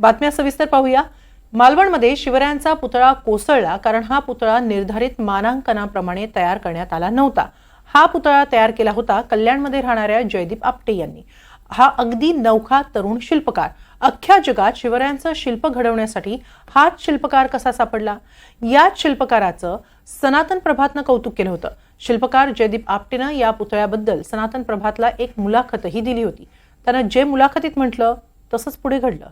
बातम्या सविस्तर पाहूया. मालवणमध्ये शिवरायांचा पुतळा कोसळला कारण हा पुतळा निर्धारित मानांकनाप्रमाणे तयार करण्यात आला नव्हता. हा पुतळा तयार केला होता कल्याणमध्ये राहणाऱ्या जयदीप आपटे यांनी. हा अगदी नौखा तरुण शिल्पकार. अख्ख्या जगात शिवरायांचं शिल्प घडवण्यासाठी हाच शिल्पकार कसा सापडला? याच शिल्पकाराचं सनातन प्रभातनं कौतुक केलं होतं. शिल्पकार जयदीप आपटेनं या पुतळ्याबद्दल सनातन प्रभातला एक मुलाखतही दिली होती. त्यानं जे मुलाखतीत म्हटलं तसंच पुढे घडलं.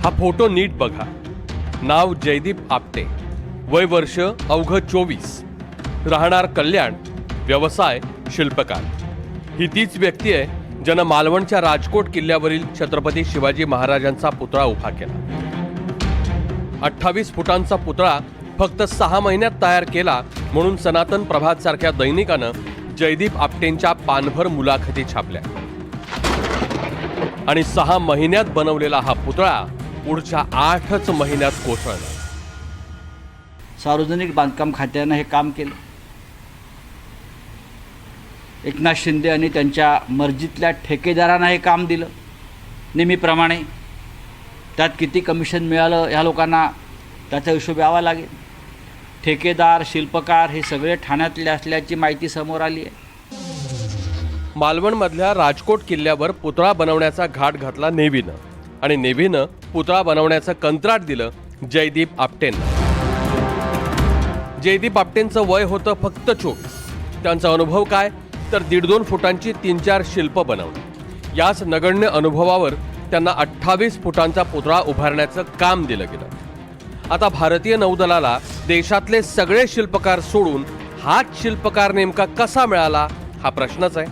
हा फोटो नीट बघा. नाव जयदीप आपटे. वय वर्ष अवघ चोवीस. राहणार कल्याण. व्यवसाय शिल्पकार. ही तीच व्यक्ती आहे ज्यानं मालवणच्या राजकोट किल्ल्यावरील छत्रपती शिवाजी महाराजांचा पुतळा उभा केला. अठ्ठावीस फुटांचा पुतळा फक्त सहा महिन्यात तयार केला म्हणून सनातन प्रभात सारख्या दैनिकानं जयदीप आपटेंच्या पानभर मुलाखती छापल्या. आणि सहा महिन्यात बनवलेला हा पुतळा पुढच्या आठच महिन्यात कोसळला. सार्वजनिक बांधकाम खात्यानं हे काम केलं. एकनाथ शिंदे आणि त्यांच्या मर्जीतल्या ठेकेदारांना हे काम दिलं नेहमीप्रमाणे. त्यात किती कमिशन मिळालं ह्या लोकांना त्याचा हिशोब यावा लागेल. ठेकेदार शिल्पकार हे सगळे ठाण्यातले असल्याची माहिती समोर आली आहे. मालवणमधल्या राजकोट किल्ल्यावर पुतळा बनवण्याचा घाट घातला नेव्हीनं आणि नेव्हीनं पुतळा बनवण्याचं कंत्राट दिलं जयदीप आपटेंना. जयदीप आपटेंचं वय होतं फक्त चोवीस. त्यांचा अनुभव काय? तर दीड दोन फुटांची तीन चार शिल्प बनवणं याच नगण्य अनुभवावर त्यांना अठ्ठावीस फुटांचा पुतळा उभारण्याचं काम दिलं गेलं. आता भारतीय नौदलाला देशातले सगळे शिल्पकार सोडून हाच शिल्पकार नेमका कसा मिळाला? हा प्रश्नच आहे.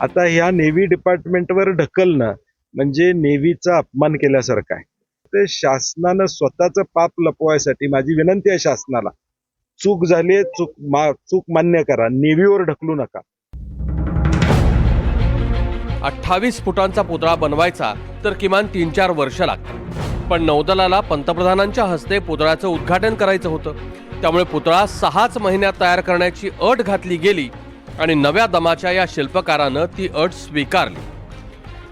आता ह्या नेव्ही डिपार्टमेंटवर ढकलणं म्हणजे नेव्हीचा अपमान केल्यासारखं आहे. ते शासनानं स्वतःचं पाप लपवायसाठी माझी विनंती आहे शासनाला. चूक झाली आहे, चूक मा चूक मान्य करा. नेव्हीवर ढकलू नका. अठ्ठावीस फुटांचा पुतळा बनवायचा तर किमान तीन चार वर्ष लागतात पण नौदलाला पंतप्रधानांच्या हस्ते पुतळ्याचं उद्घाटन करायचं होतं. त्यामुळे पुतळा सहाच महिन्यात तयार करण्याची अट घातली गेली आणि नव्या दमाच्या या शिल्पकारानं ती अट स्वीकारली.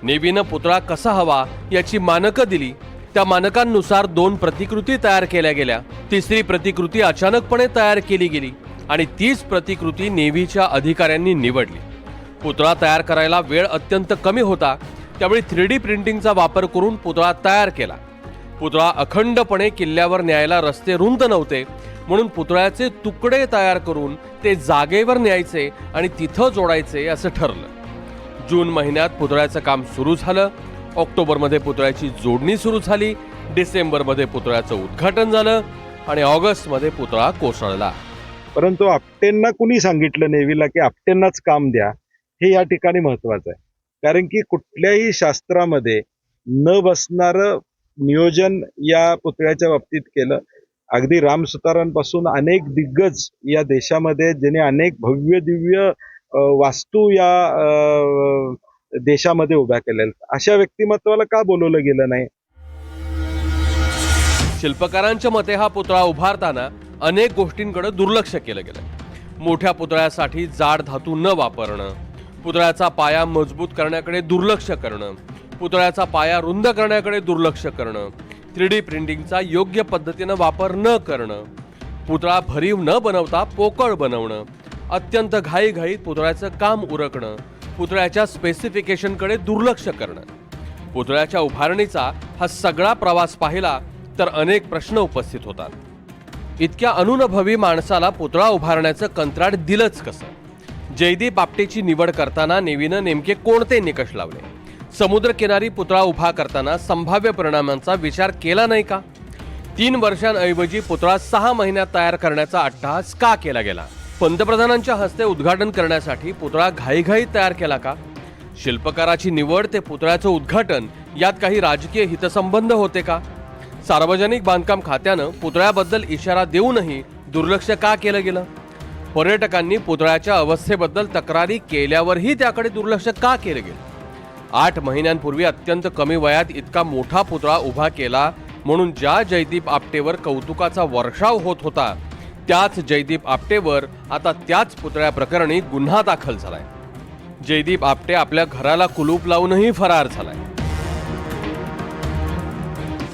नेव्हीनं पुतळा कसा हवा याची मानकं दिली. त्या मानकांनुसार दोन प्रतिकृती तयार केल्या गेल्या. तिसरी प्रतिकृती अचानकपणे तयार केली गेली आणि तीच प्रतिकृती नेव्हीच्या अधिकाऱ्यांनी निवडली. पुतळा तयार करायला वेळ अत्यंत कमी होता. त्यावेळी थ्री डी प्रिंटिंगचा वापर करून पुतळा तयार केला. पुतळा अखंडपणे किल्ल्यावर न्यायला रस्ते रुंद नव्हते. म्हणून पुतळ्याचे तुकडे तयार करून ते जागेवर न्यायचे आणि तिथं जोडायचे असं ठरलं. जून महिन्यात पुतळ्याचं काम सुरू झालं. ऑक्टोबरमध्ये पुतळ्याची जोडणी सुरू झाली. डिसेंबरमध्ये पुतळ्याचं उद्घाटन झालं आणि ऑगस्टमध्ये पुतळा कोसळला. परंतु आपटेंना कुणी सांगितलं नेव्हीला की आपटेंनाच काम द्या हे या ठिकाणी महत्वाचं आहे. कारण की कुठल्याही शास्त्रामध्ये न बसणारं नियोजन या पुतळ्याच्या बाबतीत केलं. अगदी राम सुतारांपासून अनेक दिग्गज या देशामध्ये ज्याने अनेक भव्य दिव्य वास्तू या देशामध्ये उभ्या केलेल्या अशा व्यक्तिमत्वाला का बोलवलं गेलं नाही? शिल्पकारांच्या मते हा पुतळा उभारताना अनेक गोष्टींकडे दुर्लक्ष केलं गेलं मोठ्या पुतळ्यासाठी जाड धातू न वापरणं पुतळ्याचा पाया मजबूत करण्याकडे दुर्लक्ष करणं पुतळ्याचा पाया रुंद करण्याकडे दुर्लक्ष करणं थ्री डी प्रिंटिंगचा योग्य पद्धतीनं वापर न करणं पुतळा भरीव न बनवता पोकळ बनवणं अत्यंत घाईघाईत पुतळ्याचं काम उरकणं पुतळ्याच्या स्पेसिफिकेशनकडे दुर्लक्ष करणं. पुतळ्याच्या उभारणीचा हा सगळा प्रवास पाहिला तर अनेक प्रश्न उपस्थित होतात. इतक्या अनुनभवी माणसाला पुतळा उभारण्याचं कंत्राट दिलंच कसं? जयदीप आपटेची निवड करताना नेवीनं नेमके कोणते निकष लावले? समुद्रकिनारी पुतळा उभा करताना संभाव्य परिणामांचा विचार केला नाही का? तीन वर्षांऐवजी पुतळा सहा महिन्यात तयार करण्याचा अट्टहास का केला गेला? पंतप्रधानांच्या हस्ते उद्घाटन करण्यासाठी पुतळा घाईघाईत तयार केला का? शिल्पकाराची निवड ते पुतळ्याचं उद्घाटन यात काही राजकीय हितसंबंध होते का? सार्वजनिक बांधकाम खात्यानं पुतळ्याबद्दल इशारा देऊनही दुर्लक्ष का केलं गेलं? पर्यटकांनी पुतळ्याच्या अवस्थेबद्दल तक्रारी केल्यावरही त्याकडे दुर्लक्ष का केलं गेलं? आठ महिन्यांपूर्वी अत्यंत कमी वयात इतका मोठा पुतळा उभा केला म्हणून ज्या जयदीप आपटेवर कौतुकाचा वर्षाव होत होता त्याच जयदीप आपटेवर आता त्याच पुतळ्या प्रकरणी गुन्हा दाखल झालाय. जयदीप आपटे आपल्या घराला कुलूप लावूनही फरार झालाय.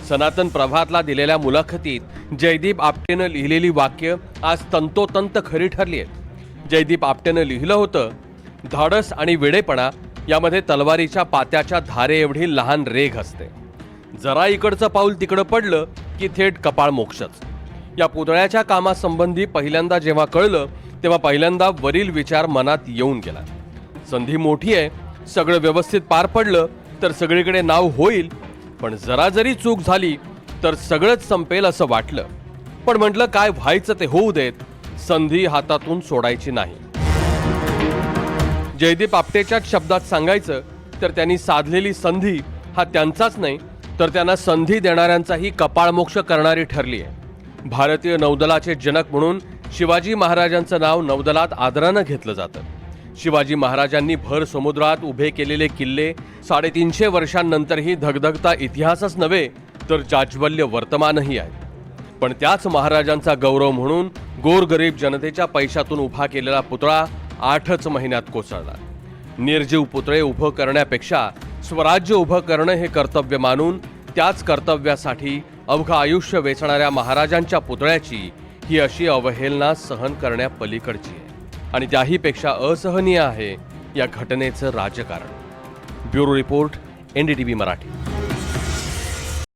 सनातन प्रभातला दिलेल्या मुलाखतीत जयदीप आपटेनं लिहिलेली वाक्य आज तंतोतंत खरी ठरली आहेत. जयदीप आपटेनं लिहिलं होतं धाडस आणि वेडेपणा यामध्ये तलवारीच्या पात्याच्या धारे एवढी लहान रेघ असते. जरा इकडचं पाऊल तिकडं पडलं की थेट कपाळ मोक्षच. या पुतळ्याच्या कामासंबंधी पहिल्यांदा जेव्हा कळलं तेव्हा पहिल्यांदा वरील विचार मनात येऊन गेला. संधी मोठी आहे सगळं व्यवस्थित पार पडलं तर सगळीकडे नाव होईल. पण जरा जरी चूक झाली तर सगळंच संपेल असं वाटलं. पण म्हटलं काय व्हायचं ते होऊ देत संधी हातातून सोडायची नाही. जयदीप आपटेच्याच शब्दात सांगायचं तर त्यांनी साधलेली संधी हा त्यांचाच नाही तर त्यांना संधी देणाऱ्यांचाही कपाळमोक्ष करणारी ठरली आहे. भारतीय नौदलाचे जनक म्हणून शिवाजी महाराजांचं नाव नौदलात आदरानं घेतलं जातं. शिवाजी महाराजांनी भर समुद्रात उभे केलेले किल्ले साडेतीनशे वर्षांनंतरही धगधगता इतिहासच नव्हे तर जाज्वल्य वर्तमानही आहे पण त्याच महाराजांचा गौरव म्हणून गोरगरीब जनतेच्या पैशातून उभा केलेला पुतळा आठच महिन्यात कोसळला. निर्जीव पुतळे उभं करण्यापेक्षा स्वराज्य उभं करणं हे कर्तव्य मानून त्याच कर्तव्यासाठी अवघं आयुष्य वेचणाऱ्या महाराजांच्या पुतळ्याची ही अशी अवहेलना सहन करण्यापलीकडची आहे. आणि त्याहीपेक्षा असहनीय आहे या घटनेचं राजकारण. Bureau report NDTV Marathi.